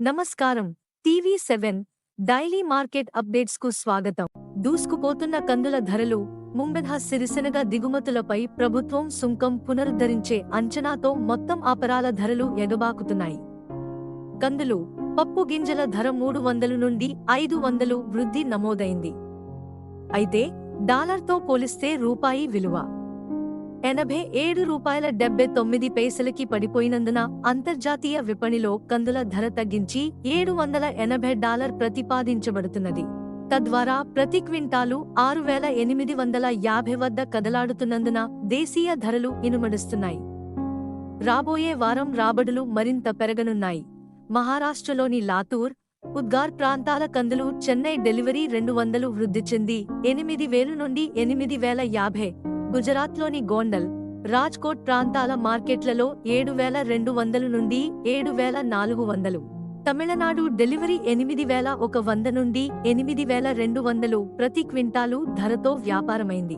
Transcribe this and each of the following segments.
నమస్కారం. TV seven daily market అప్డేట్స్కు స్వాగతం. దూసుకుపోతున్న కందుల ధరలు ముంబెధ సిరిసెనగ దిగుమతులపై ప్రభుత్వం సుంకం పునరుద్ధరించే అంచనాతో మొత్తం ఆపరాల ధరలు ఎగబాకుతున్నాయి. కందులు పప్పు గింజల ధర మూడు వందలు నుండి ఐదు వందలు వృద్ధి నమోదైంది. అయితే డాలర్తో పోలిస్తే రూపాయి విలువ ఎనభై ఏడు రూపాయల డెబ్బై తొమ్మిది పైసలకి పడిపోయినందున అంతర్జాతీయ విపణిలో కందుల ధర తగ్గించి ఏడు వందల ఎనభై డాలర్ ప్రతిపాదించబడుతున్నది. తద్వారా ప్రతి క్వింటాలు ఆరు వేల ఎనిమిది వందల యాభై వద్ద కదలాడుతున్నందున దేశీయ ధరలు ఇనుమడుస్తున్నాయి. రాబోయే వారం రాబడులు మరింత పెరగనున్నాయి. మహారాష్ట్రలోని లాతూర్ ఉద్గార్ ప్రాంతాల కందులు చెన్నై డెలివరీ రెండు వందలు వృద్ధి చెంది ఎనిమిది వేలు నుండి ఎనిమిది వేల యాభై గుజరాత్లోని గోండల్ రాజ్కోట్ ప్రాంతాల మార్కెట్లలో ఏడు వేల రెండు వందలు నుండి ఏడు వేల నాలుగు వందలు. తమిళనాడు డెలివరీ ఎనిమిది వేల ఒక వంద నుండి ఎనిమిది వేల రెండు వందలు ప్రతి క్వింటాలు ధరతో వ్యాపారమైంది.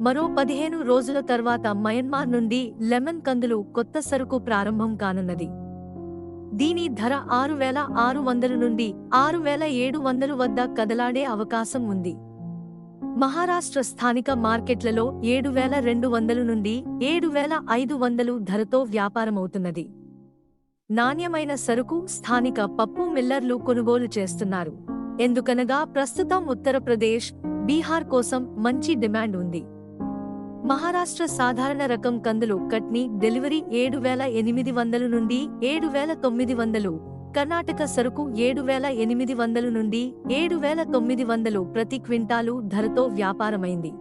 మరో పదిహేను రోజుల తర్వాత మయన్మార్ నుండి లెమన్ కందులు కొత్త సరుకు ప్రారంభం కానున్నది. దీని ధర ఆరు వేల ఆరు వందలు నుండి ఆరు వేల ఏడు వందలు వద్ద కదలాడే అవకాశం ఉంది. మహారాష్ట్ర స్థానిక మార్కెట్లలో ఏడు వేల రెండు వందలు నుండి ఏడు వేల ఐదు వందలు ధరతో వ్యాపారమవుతున్నది. నాణ్యమైన సరుకు స్థానిక పప్పు మిల్లర్లు కొనుగోలు చేస్తున్నారు. ఎందుకనగా ప్రస్తుతం ఉత్తరప్రదేశ్ బీహార్ కోసం మంచి డిమాండ్ ఉంది. మహారాష్ట్ర సాధారణ రకం కందులు కట్నీ డెలివరీ ఏడు వేల ఎనిమిది వందలు నుండి ఏడు వేల తొమ్మిది వందలు కర్ణాటక సరుకు ఏడు వేల ఎనిమిది వందల నుండి ఏడు వేల తొమ్మిది వందలు ప్రతి క్వింటాలు ధరతో వ్యాపారమైంది.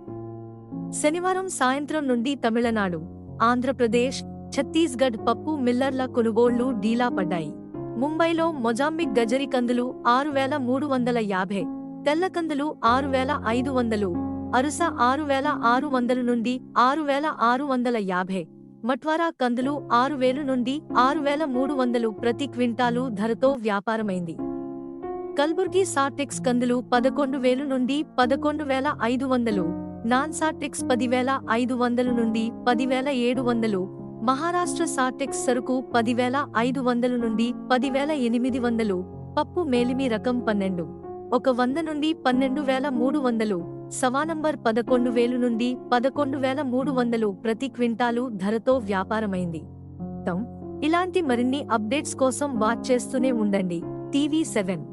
శనివారం సాయంత్రం నుండి తమిళనాడు ఆంధ్రప్రదేశ్ ఛత్తీస్గఢ్ పప్పు మిల్లర్ల కొనుగోళ్ళు డీలా పడ్డాయి. ముంబైలో మొజాంబిక్ గజరి కందులు ఆరు వేల మూడు వందల యాభై తెల్ల కందులు ఆరు వేల ఐదు వందలు అరుస ఆరు వేల ఆరు వందల నుండి ఆరు వేల ఆరు వందల యాభై. మట్వారా కందులు ఆరు వేలు నుండి ఆరు వేల మూడు వందలు ప్రతి క్వింటాలు ధరతో వ్యాపారమైంది. కల్బుర్గి సాటెక్స్ కందులు పదకొండు వేలు నుండి పదకొండు వేల ఐదు వందలు నాన్ సాటెక్స్ పదివేల ఐదు వందలు నుండి పదివేల ఏడు వందలు మహారాష్ట్ర సాటెక్స్ సరుకు పదివేల ఐదు వందలు నుండి పదివేల ఎనిమిది వందలు పప్పు మేలిమి రకం పన్నెండు ఒక వంద నుండి పన్నెండు వేల మూడు వందలు సవానంబర్ పదకొండు వేలు నుండి పదకొండు వేల మూడు వందలు ప్రతి క్వింటాలు ధరతో వ్యాపారమైంది. ఇలాంటి మరిన్ని అప్డేట్స్ కోసం వాచ్ చేస్తూనే ఉండండి. TV seven.